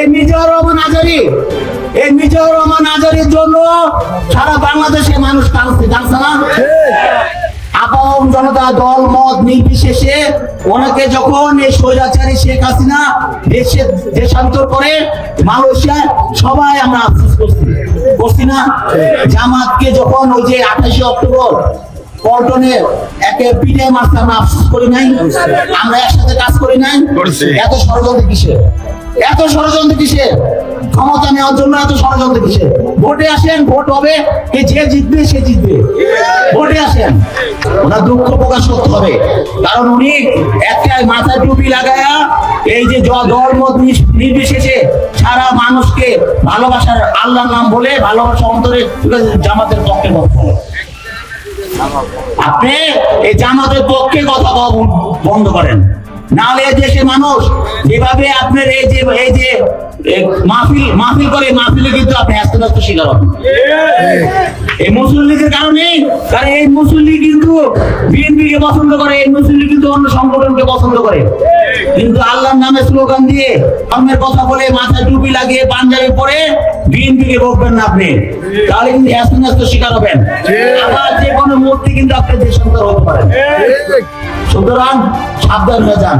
এই মিজাউর রহমান এই মিজাউর রহমান জন্য সারা বাংলাদেশে মানুষ কাঁদছে কাঁদছে না? জনতা দল মত নির্বিশেষে ওনাকে যখন এই স্বৈরাচারী শেখ হাসিনা দেশে দেশান্তর করে মালয়েশিয়া সবাই আমরা আফসোস করছি। করছি না? জামাতকে যখন ওই যে আঠাশে অক্টোবর পল্টনে একে পিঠে মারছে আমরা আফসোস করি নাই। আমরা একসাথে কাজ করি নাই। এত ষড়যন্ত্র কিসের? এত ষড়যন্ত্র কিসে ক্ষমতা নেওয়ার জন্য এত ষড়যন্ত্র কিসে ভোটে আসেন, ভোট হবে। কে যে জিতবে, সে জিতবে। ভোটে আসেন। ওনার দুঃখ প্রকাশ করতে হবে। কারণ উনি একটা মাথায় টুপি লাগায়া এই যে ধর্ম নির্বিশেষে সারা মানুষকে ভালোবাসার আল্লাহর নাম বলে ভালোবাসা অন্তরে জামাতের পক্ষে কথা আপনি এই জামাতের পক্ষে কথা বন্ধ করেন। নাহলে দেশের মানুষ আপনার এই যে এই যে মাহফিল মাহফিল করে, মাহফিলে কিন্তু আপনি আস্তে শিকার হবেন। এই কারণে কারণ এই কিন্তু বিএনপি কে পছন্দ করে, এই কিন্তু অন্য সংগঠনকে পছন্দ করে। কিন্তু আল্লাহর নামে স্লোগান দিয়ে ধর্মের কথা বলে মাথায় টুপি লাগিয়ে পাঞ্জাবি পরে বিএনপি কে বলবেন না আপনি? তাহলে কিন্তু আস্তে শিকার হবেন। আবার যে কোনো মুহূর্তে কিন্তু আপনি দেশান্তর হতে পারেন। সুতরাং সাবধান হয়ে যান।